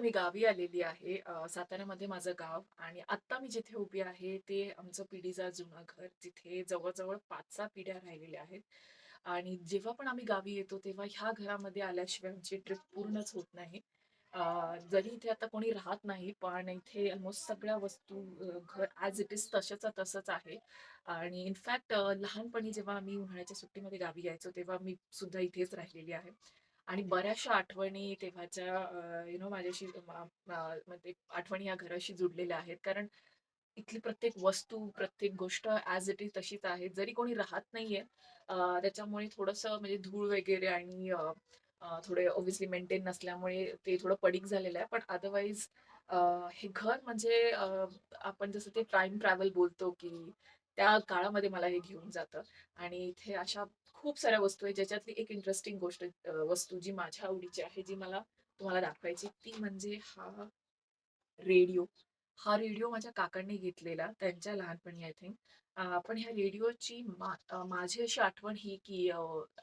मी गावी आलेली आहे. साताऱ्यामध्ये माझं गाव आणि आत्ता मी जिथे उभी आहे ते आमचं पिढीचा जुनं घर. जिथे जवळ-जवळ 5-6 पिढ्या राहिलेल्या आहेत आणि जेव्हा पण आम्ही गावी येतो तेव्हा ह्या घरामध्ये आल्याशिवाय आमची ट्रिप पूर्णच होत नाही. जरी इथे आता कोणी राहत नाही, पण इथे ऑलमोस्ट सगळ्या वस्तू घर ॲज इट इज तसंच्या तसंच आहे आणि इनफॅक्ट लहानपणी जेव्हा आम्ही उन्हाळ्याच्या सुट्टीमध्ये गावी यायचो, तेव्हा मी सुद्धा इथेच राहिलेली आहे आणि बऱ्याचशा आठवणी तेव्हाच्या यु नो माझ्याशी म्हणजे आठवणी या घराशी जुडलेल्या आहेत. कारण इथली प्रत्येक वस्तू, प्रत्येक गोष्ट ॲज इट इज तशीच आहे. जरी कोणी राहत नाहीये त्याच्यामुळे थोडंसं म्हणजे धूळ वगैरे आणि थोडे ओबियसली मेंटेन नसल्यामुळे ते थोडं पडीक झालेलं आहे. पण अदरवाईज हे घर म्हणजे आपण जसं ते टाइम ट्रॅव्हल बोलतो, की त्या काळामध्ये मला हे घेऊन जातं आणि इथे अशा खूप साऱ्या वस्तू आहेत, ज्याच्यातली एक इंटरेस्टिंग गोष्ट वस्तू जी माझ्या आवडीची आहे, जी मला तुम्हाला दाखवायची, ती म्हणजे हा रेडिओ. हा रेडिओ माझ्या काकांनी घेतलेला त्यांच्या लहानपणी आय थिंक. पण ह्या रेडिओची मा माझी अशी आठवण ही की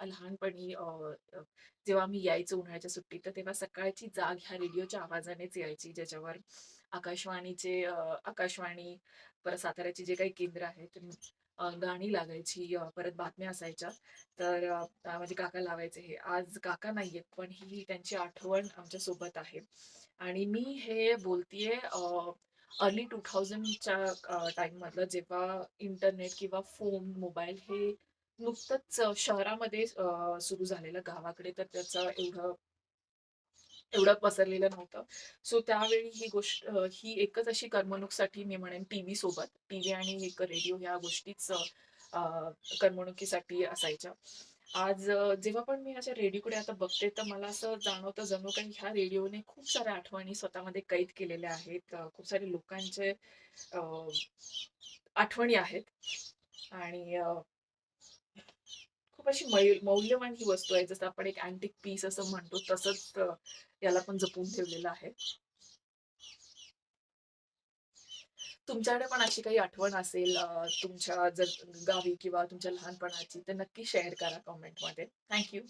लहानपणी अ, जेव्हा मी यायचो उन्हाळ्याच्या सुट्टीत, तर तेव्हा सकाळची जाग ह्या रेडिओच्या आवाजानेच यायची, ज्याच्यावर आकाशवाणीचे आकाशवाणी, परत साताऱ्याचे जे काही केंद्र आहेत, गाणी लागायची, परत बातम्या असायच्या. तर माझे काका लावायचे हे. आज काका नाहीयेत, पण ही त्यांची आठवण आमच्यासोबत आहे आणि मी हे बोलतीये अर्ली टू थाउजंडच्या टाइम मधलं जेव्हा इंटरनेट किंवा फोन, मोबाईल हे नुकतंच शहरामध्ये सुरू झालेलं. गावाकडे तर त्याचं एवढं एवढं पसरलेलं नव्हतं. सो त्यावेळी ही गोष्ट ही एकच अशी करमणुकीसाठी मी म्हणेन टीव्ही सोबत. टीव्ही आणि एक रेडिओ ह्या गोष्टीच करमणुकीसाठी असायच्या. आज जेव्हा पण मी अशा रेडिओकडे आता बघते, तर मला असं जाणवतं जणू काही ह्या रेडिओने खूप साऱ्या आठवणी स्वतःमध्ये कैद केलेल्या आहेत. खूप सारे लोकांचे आठवणी आहेत आणि कशी मौल्यवान ही वस्तू आहे. जसं आपण एक अँटिक पीस असं म्हणतो, तसंच याला पण जपून ठेवलेलं आहे. तुमच्याकडे पण अशी काही आठवण असेल तुमच्या जर गावी किंवा तुमच्या लहानपणाची, तर नक्की शेअर करा कॉमेंटमध्ये थँक यू.